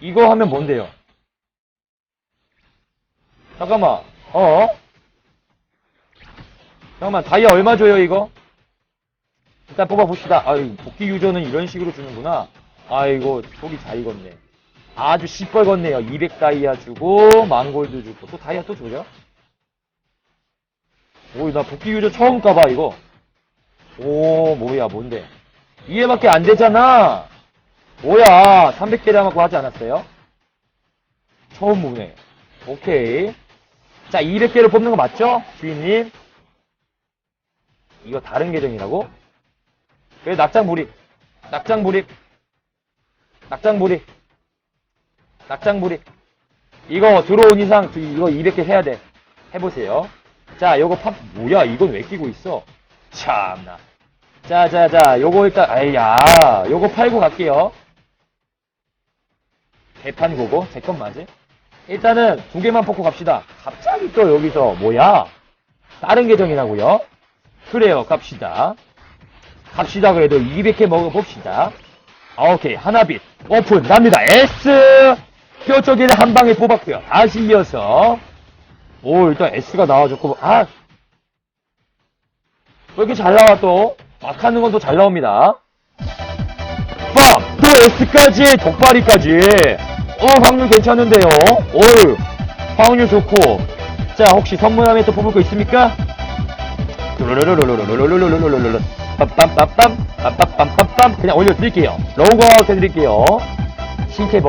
이거 하면 뭔데요? 잠깐만, 어? 잠깐만, 다이아 얼마 줘요, 이거? 일단 뽑아봅시다. 아유, 복귀 유저는 이런 식으로 주는구나. 아이고, 속이 잘 익었네. 아주 시뻘겋네요. 200 다이아 주고, 망골드 주고, 또 다이아 또 줘요? 오, 나 복귀 유저 처음 까봐, 이거. 오, 뭐야, 뭔데? 이해밖에 안 되잖아! 뭐야, 300개 남았고 하지 않았어요? 처음 보네. 오케이. 자, 200개를 뽑는 거 맞죠? 주인님? 이거 다른 계정이라고? 그래, 낙장불입. 낙장불입. 낙장불입. 낙장불입. 이거 들어온 이상 그 이거 200개 해야 돼. 해보세요. 자, 요거 팝, 뭐야, 이건 왜 끼고 있어? 참나. 자, 자, 자, 요거 일단, 아이야, 요거 팔고 갈게요. 대판 고고? 제 건 맞지? 일단은 두 개만 뽑고 갑시다. 갑자기 또 여기서, 뭐야? 다른 계정이라고요? 그래요, 갑시다. 갑시다, 그래도 200개 먹어봅시다. 아, 오케이, 하나빛, 오픈, 갑니다. S! 뼈 쪽에는 한 방에 뽑았고요. 다시 이어서, 오, 일단 S가 나와줬고, 아! 왜 이렇게 잘 나와 또? 막 하는 건 또 잘 나옵니다. S까지 덕발이까지. 어 확률 괜찮은데요? 어유 확률 좋고. 자 혹시 선물함에 또 뽑을 거 있습니까? 빰빰빰빰 빰빰빰빰 그냥 올려드릴게요. 로그아웃 해드릴게요. 신캐버